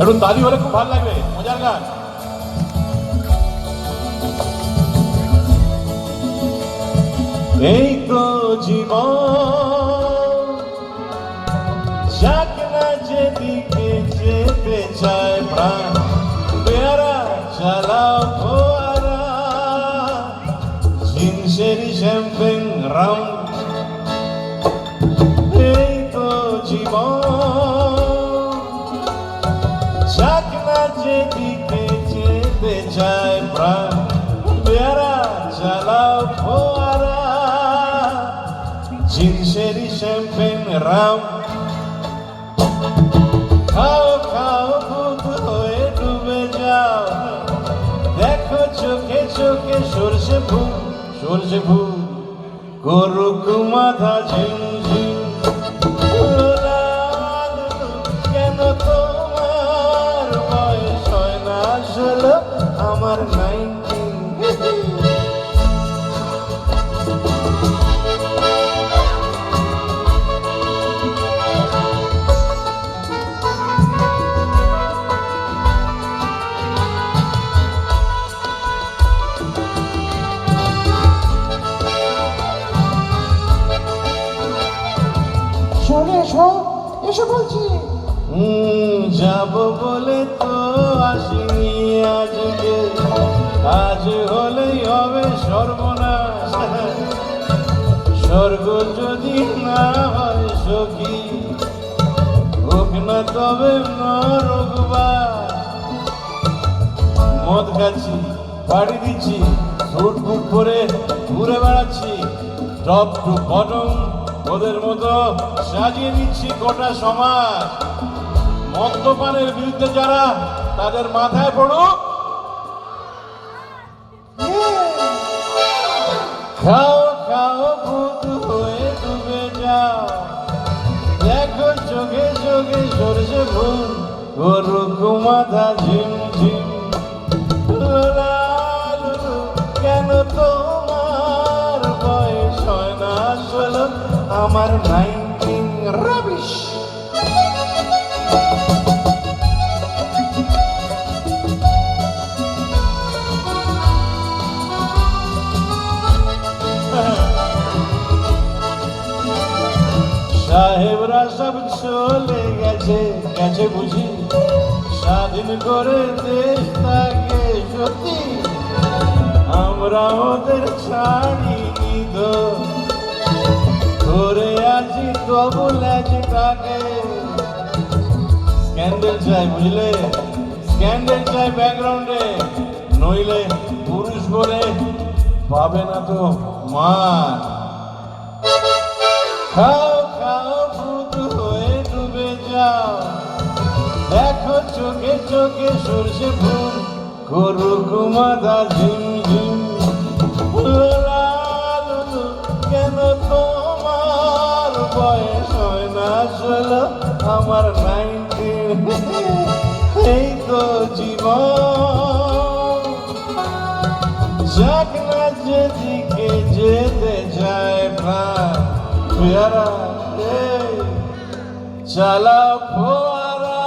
একটু তালি হলে খুব ভালো লাগবে মজার গান এই তো জীবন যাক না যেদিকে যেতে চায় প্রাণ পেয়ারা চালাও ফোয়ারা জিনসের শ্যাম্পেন রাউন্ড এই তো জীবন যাক না যেদিকে যেতে চায় প্রাণ পেয়ারা চালাও ফোয়ারা জিনসের শ্যাম্পেন রাউন্ড খাও খাও ভূত হয়ে ডুবে যাও দেখো চোখে চোখে সরষে ফুল সরষে ফুল করুক মাথা ঝিমঝিম আমার নাইনটিন চলে এসো এসো বলছি। যাব বলে তো আসিনি আজকে। আজ হলেই হবে সর্বনাশ। স্বর্গ যদি না হয় সখী, হোক না তবে নরকবাস মদ খাচ্ছি, বাড়ি দিচ্ছি ফুট ফুট করে ঘুরে বেড়াচ্ছি, টপ টু বটম। ওদের মতো সাজিয়ে দিচ্ছি গোটা সমাজ। মদ্যপানের বিরুদ্ধে যারা তাদের মাথায় পড়ুক। খাও খাও, ভূত হয়ে ডুবে যাও। দেখো চোখে চোখে সরষে ফুল করুক মাথা ঝিম ঝিম। কেন তোমার আসলে আমার নাইনটিন রাবিশ সাহেবরা সব চলে গেছে গেছে বুঝি। স্বাধীন করে দেশ তাকে সত্যি। আমরা ওদের ছাড়িনি তো। স্ক্যান্ডেল চাই বুঝলে স্ক্যান্ডেল চাই ব্যাকগ্রাউন্ডে নইলে পুরুষ বলে পাবে না তো মান। খাও খাও, ভূত হয়ে, ডুবে যাও। দেখো চোখে চোখে সরষে ফুল করুক মাথা ঝিম ঝিম। বয়স হয় আমার নাইনটিন। এই তো জীবন। যাক না যেদিকে যেতে যায় প্রাণ পেয়ারা চালা ফোয়ারা।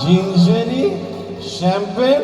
জিনসেরি শ্যাম্পেন